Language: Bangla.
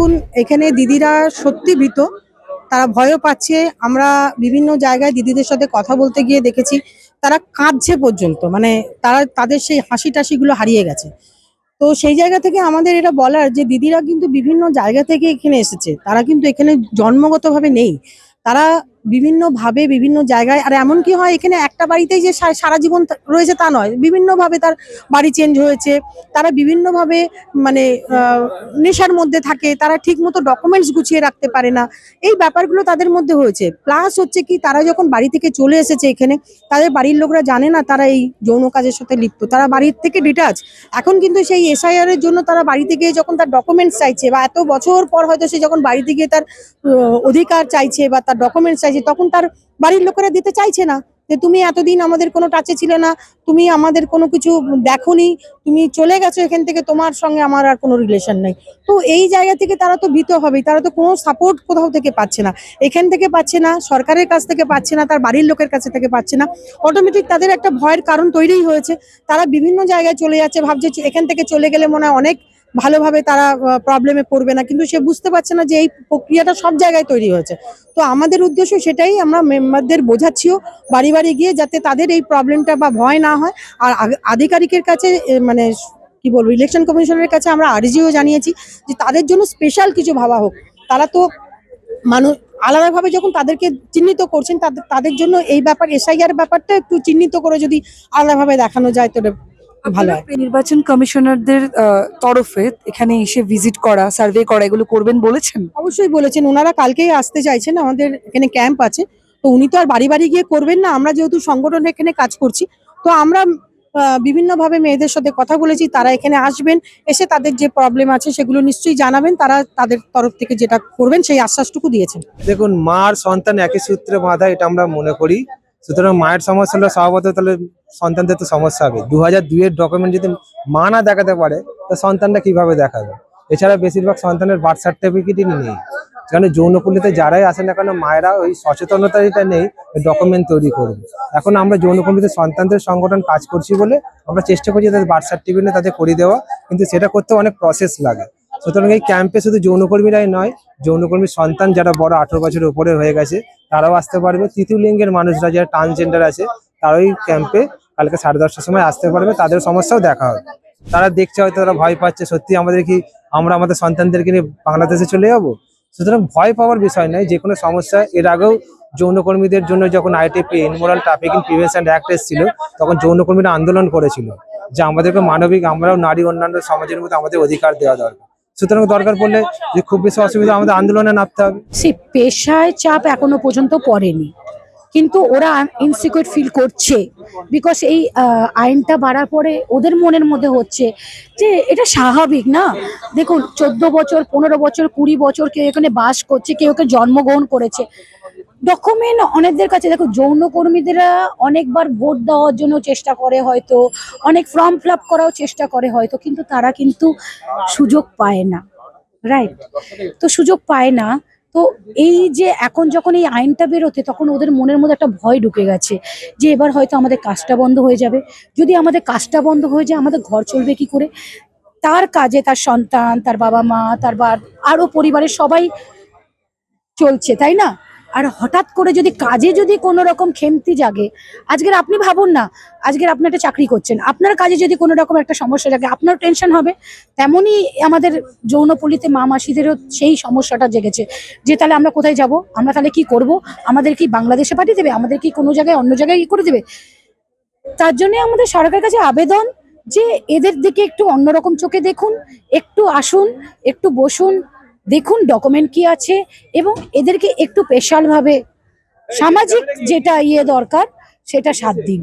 দেখুন, এখানে দিদিরা সত্যি ভীত। তারা ভয়ও পাচ্ছে। আমরা বিভিন্ন জায়গায় দিদিদের সাথে কথা বলতে গিয়ে দেখেছি, তারা কাঁদছে পর্যন্ত। মানে তারা, তাদের সেই হাসি টাসিগুলো হারিয়ে গেছে। তো সেই জায়গা থেকে আমাদের এটা বলার যে দিদিরা কিন্তু বিভিন্ন জায়গা থেকে এখানে এসেছে। তারা কিন্তু এখানে জন্মগতভাবে নেই। তারা বিভিন্ন ভাবে বিভিন্ন জায়গায়, আর এমন কি হয়, এখানে একটা বাড়িতেই যে সারা জীবন রয়েছে তা নয় বিভিন্ন ভাবে তার বাড়ি চেঞ্জ হয়েছে, তারা বিভিন্ন ভাবে মানে নেশার মধ্যে থাকে, তারা ঠিক মতো ডকুমেন্টস গুছিয়ে রাখতে পারে না, এই ব্যাপারগুলো তাদের মধ্যে হয়েছে। প্লাস হচ্ছে কি, তারা যখন বাড়ি থেকে চলে এসেছে এখানে, তাদের বাড়ির লোকরা জানে না তারা এই যৌন কাজের সাথে লিপ্ত, তারা বাড়ির থেকে ডিটাচ এখন কিন্তু সেই এসআইআর এর জন্য তারা বাড়িতে গিয়ে যখন তার ডকুমেন্টস চাইছে, বা এত বছর পর হয়তো সে যখন বাড়িতে গিয়ে তার অধিকার চাইছে, বা তার ডকুমেন্টস চাইছে, তখন তার বাড়ির লোকেরা দিতে চাইছে না যে তুমি এতদিন আমাদের কোনো টাচে ছিলে না, তুমি আমাদের কোনো কিছু দেখোনি, তুমি চলে গেছো এখান থেকে, তোমার সঙ্গে আমার আর কোনো রিলেশন নেই। তো এই জায়গা থেকে তারা তো ভীত হবেই তারা তো কোনো সাপোর্ট কোথাও থেকে পাচ্ছে না। এখান থেকে পাচ্ছে না, সরকারের কাছ থেকে পাচ্ছে না, তার বাড়ির লোকের কাছে থেকে পাচ্ছে না। অটোমেটিক তাদের একটা ভয়ের কারণ তৈরিই হয়েছে। তারা বিভিন্ন জায়গায় চলে যাচ্ছে, ভাবছে এখান থেকে চলে গেলে মনে হয় অনেক ভালোভাবে তারা প্রবলেমে পড়বে না। কিন্তু সে বুঝতে পারছে না যে এই প্রক্রিয়াটা সব জায়গায় তৈরি হয়েছে। তো আমাদের উদ্দেশ্য সেটাই আমরা মেম্বারদের বোঝাচ্ছিও বাড়ি বাড়ি গিয়ে যাতে তাদের এই প্রবলেমটা বা ভয় না হয়। আর আধিকারিকের কাছে মানে কি বলব ইলেকশন কমিশনের কাছে আমরা আর্জিও জানিয়েছি যে তাদের জন্য স্পেশাল কিছু ভাবা হোক। তারা তো মানুষ, আলাদাভাবে যখন তাদেরকে চিহ্নিত করছেন তাদের তাদের জন্য এই ব্যাপার এসআইআর ব্যাপারটা একটু চিহ্নিত করে যদি আলাদাভাবে দেখানো যায় তো ভালো হয়। নির্বাচন কমিশনারদের আহ, তরফে এখানে এসে ভিজিট করা সার্ভে করা এগুলো করবেন বলেছেন? অবশ্যই বলেছেন। ওনারা কালকেই আসতে চাইছেন। আমাদের এখানে ক্যাম্প আছে। তো উনি তো আর বাড়ি বাড়ি গিয়ে করবেন না। আমরা যেহেতু সংগঠন এখানে কাজ করছি তো আমরা আহ, বিভিন্নভাবে মেয়েদের সাথে কথা বলেছি। তারা এখানে আসবেন এসে তাদের যে প্রবলেম আছে সেগুলো নিশ্চয়ই জানাবেন। তারা তাদের তরফ থেকে যেটা করবেন সেই আশ্বাসটুকু দিয়েছেন। দেখুন মার সন্তান একই সূত্রে বাঁধা এটা আমরা মনে করি। সুতরাং মায়ের সমস্যা হলে স্বভাবত তাহলে সন্তানদের তো সমস্যা হবে। দু হাজার দুইয়ের ডকুমেন্ট যদি মা না দেখাতে পারে, তো সন্তানটা কীভাবে দেখাবে? এছাড়া বেশিরভাগ সন্তানের বার্থ সার্টিফিকেটই নেই। কারণ যৌনপল্লীতে যারাই আসে না কেন, মায়েরা ওই সচেতনতাটা নেই ডকুমেন্ট তৈরি করবে এখন আমরা যৌনপল্লীতে সন্তানদের সংগঠন কাজ করছি বলে আমরা চেষ্টা করছি তাদের বার্থ সার্টিফিকেট তাদের করে দেওয়া, কিন্তু সেটা করতে অনেক প্রসেস লাগে। সুতরাং এই ক্যাম্পে শুধু যৌনকর্মীরাই নয় যৌনকর্মীর সন্তান যারা বড় আঠারো বছরের উপরে হয়ে গেছে, তারাও আসতে পারবে। তৃতীয় লিঙ্গের মানুষরা যারা ট্রান্সজেন্ডার আছে, তারাও এই ক্যাম্পে কালকে সাড়ে দশটার সময় আসতে পারবে। তাদের সমস্যাও দেখা হবে। তারা দেখছে হয়তো তারা ভয় পাচ্ছে, সত্যি আমাদের কি আমরা আমাদের সন্তানদেরকে নিয়ে বাংলাদেশে চলে যাব? সুতরাং ভয় পাওয়ার বিষয় নয়, যে কোনো সমস্যা। এর আগেও যৌনকর্মীদের জন্য যখন ITP immoral trafficking prevention act এসেছিল, তখন যৌনকর্মীরা আন্দোলন করেছিল, যে আমাদেরকে মানবিক, আমরাও নারী, অন্যান্য সমাজের মধ্যে আমাদের অধিকার দেওয়া দরকার। সুতরাং দরকার পড়লে যে খুব বেশি অসুবিধা আমাদের আন্দোলনে নামতে হবে। সে পেশায় চাপ এখনও পর্যন্ত পড়েনি। কিন্তু ওরা ইনসিকিউর ফিল করছে। বিকজ এই আইনটা বাড়ার পরে ওদের মনের মধ্যে হচ্ছে যে এটা স্বাভাবিক না? দেখুন, চোদ্দ বছর, পনেরো বছর, কুড়ি বছর কেউ এখানে বাস করছে, কেউ এখানে জন্মগ্রহণ করেছে। ডকুমেন্ট অনেকদের কাছে, দেখো, যৌনকর্মীদেরা অনেকবার ভোট দেওয়ার জন্য চেষ্টা করে হয়তো, অনেক ফর্ম ফিল আপ করাও চেষ্টা করে হয়তো, কিন্তু তারা কিন্তু সুযোগ পায় না রাইট তো সুযোগ পায় না। তো এই যে এখন যখন এই আইনটা বেরোতে, তখন ওদের মনের মধ্যে একটা ভয় ঢুকে গেছে যে এবার হয়তো আমাদের কাজটা বন্ধ হয়ে যাবে। যদি আমাদের কাজটা বন্ধ হয়ে যায়, আমাদের ঘর চলবে কি করে? তার কাজে তার সন্তান, তার বাবা মা, তার বা, আরও পরিবারের সবাই চলছে, তাই না? আর হঠাৎ করে যদি কাজে যদি কোনো রকম খেমতি জাগে, আজকের আপনি ভাবুন না, আজকের আপনি একটা চাকরি করছেন, আপনার কাজে যদি কোনো রকম একটা সমস্যা জাগে আপনার টেনশন হবে। তেমনই আমাদের যৌনপল্লিতে মা মাসিদেরও সেই সমস্যাটা জেগেছে, যে তাহলে আমরা কোথায় যাব? আমরা তাহলে কি করব? আমাদের কি বাংলাদেশে পাঠিয়ে দেবে? আমাদের কি কোনো জায়গায়, অন্য জায়গায় করে দেবে? তার জন্য আমাদের সরকারের কাছে আবেদন যে এদের দিকে একটু অন্যরকম চোখে দেখুন, একটু আসুন, একটু বসুন দেখুন ডকুমেন্ট কি আছে এবং এদেরকে একটু স্পেশালভাবে সামাজিক যেটা ইয়ে দরকার, সেটা সাত দিন।